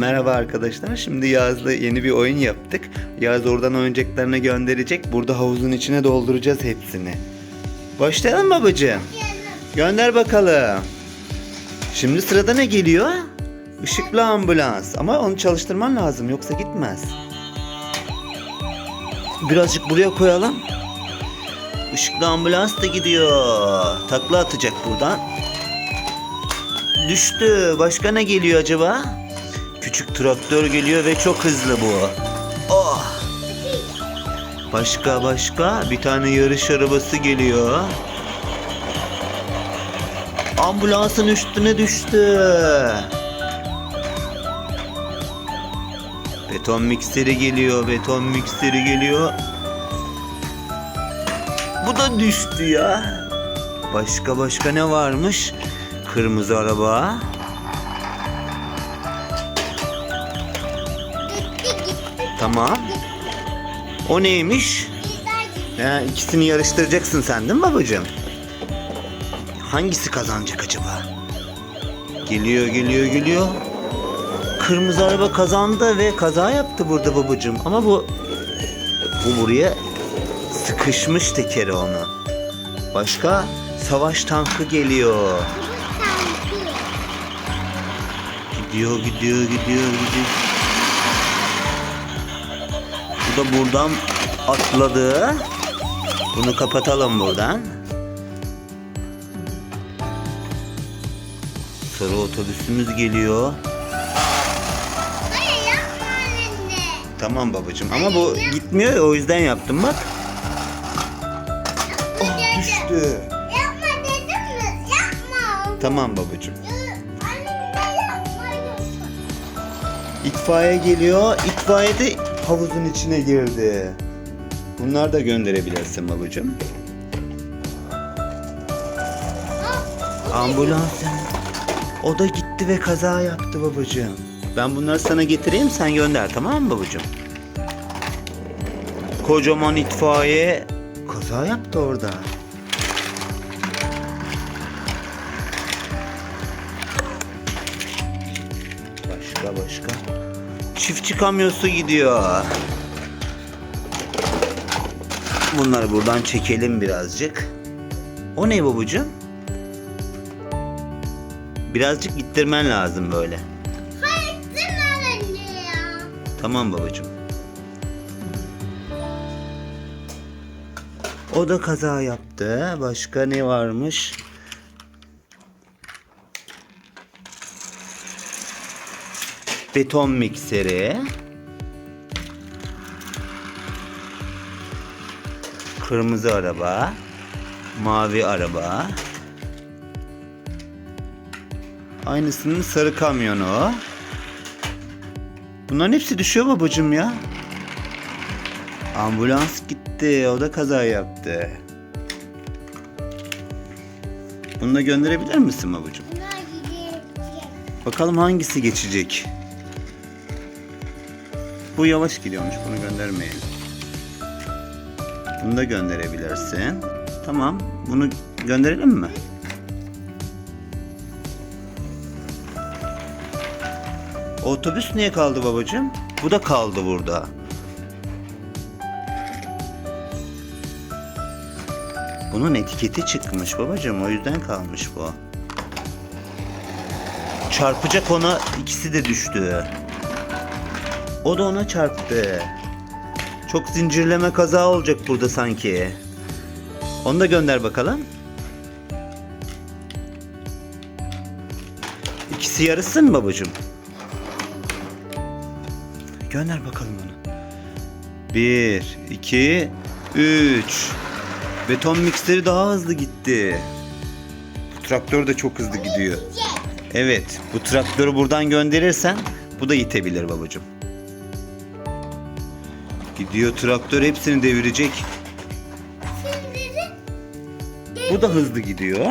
Merhaba arkadaşlar. Şimdi Yağız'la yeni bir oyun yaptık. Yağız oradan oyuncaklarını gönderecek. Burada havuzun içine dolduracağız hepsini. Başlayalım babacığım? Gönder bakalım. Şimdi sırada ne geliyor? Işıklı ambulans. Ama onu çalıştırman lazım yoksa gitmez. Birazcık buraya koyalım. Işıklı ambulans da gidiyor. Takla atacak buradan. Düştü. Başka ne geliyor acaba? Küçük traktör geliyor ve çok hızlı bu. Oh. Başka başka bir tane yarış arabası geliyor. Ambulansın üstüne düştü. Beton mikseri geliyor, beton mikseri geliyor. Bu da düştü ya. Başka başka ne varmış? Kırmızı araba. Tamam. O neymiş? Ya, ikisini yarıştıracaksın sen değil mi babacığım? Hangisi kazanacak acaba? Geliyor, geliyor, geliyor. Kırmızı araba kazandı ve kaza yaptı burada babacığım. Ama bu bu buraya sıkışmış tekeri onu. Başka savaş tankı geliyor. Gidiyor, gidiyor, gidiyor, gidiyor. Bu da buradan atladı. Bunu kapatalım buradan. Sarı otobüsümüz geliyor. Hayır yapma anne. Tamam babacığım ama bu gitmiyor ya o yüzden yaptım bak. Yapma Düştü. Yapma dedim mi? Yapma. Tamam babacığım. Anne ne yapmıyorsun? İtfaiye geliyor. İtfaiye de havuzun içine girdi. Bunlar da gönderebilirsin babacığım. Ambulans. O da gitti ve kaza yaptı babacığım. Ben bunları sana getireyim sen gönder tamam mı babacığım? Kocaman itfaiye kaza yaptı orada. Başka başka. Çiftçi kamyosu gidiyor. Bunları buradan çekelim birazcık. O ne babacığım? Birazcık gittirmen lazım böyle. Hayır deme anne ya. Tamam babacığım. O da kaza yaptı. Başka ne varmış? Beton mikseri. Kırmızı araba. Mavi araba. Aynısının sarı kamyonu. Bunların hepsi düşüyor babacığım ya. Ambulans gitti. O da kaza yaptı. Bunu da gönderebilir misin babacığım? Bakalım hangisi geçecek. Bu yavaş gidiyormuş. Bunu göndermeyelim. Bunu da gönderebilirsin. Tamam. Bunu gönderelim mi? Otobüs niye kaldı babacığım? Bu da kaldı burada. Bunun etiketi çıkmış babacığım. O yüzden kalmış bu. Çarpacak ona ikisi de düştü. O da ona çarptı. Çok zincirleme kaza olacak burada sanki. Onu da gönder bakalım. İkisi yarışsın mı babacığım? Gönder bakalım onu. Bir, iki, üç. Beton mikseri daha hızlı gitti. Bu traktör de çok hızlı gidiyor. Evet, bu traktörü buradan gönderirsen bu da itebilir babacığım. Gidiyor traktör hepsini devirecek. Bu da hızlı gidiyor.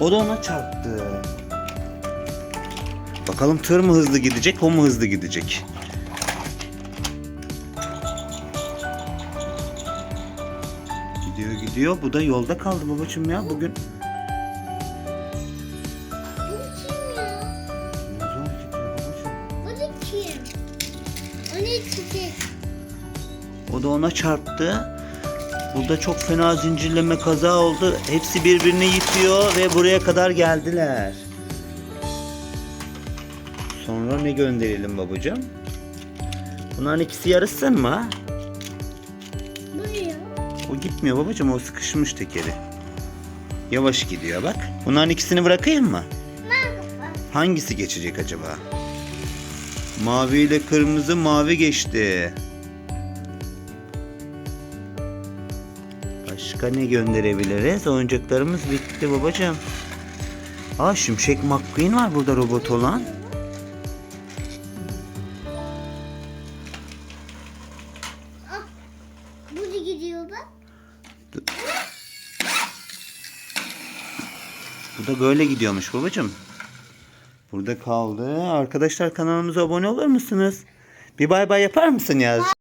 O da ona çarptı. Bakalım tır mı hızlı gidecek, o mu hızlı gidecek? Gidiyor gidiyor. Bu da yolda kaldı babacığım ya bugün. O da ona çarptı. Burada çok fena zincirleme kaza oldu. Hepsi birbirini yitiyor ve buraya kadar geldiler. Sonra ne gönderelim babacığım? Bunların ikisi yarışsın mı? Buraya. O gitmiyor babacığım o sıkışmış tekeri. Yavaş gidiyor bak. Bunların ikisini bırakayım mı? Hangisi geçecek acaba? Mavi ile kırmızı mavi geçti. Başka ne gönderebiliriz? Oyuncaklarımız bitti babacığım. Aa Şimşek McQueen var burada robot olan. Ah, burada gidiyor bak. Bu da böyle gidiyormuş babacığım. Burada kaldı. Arkadaşlar kanalımıza abone olur musunuz? Bir bay bay yapar mısın Yaz?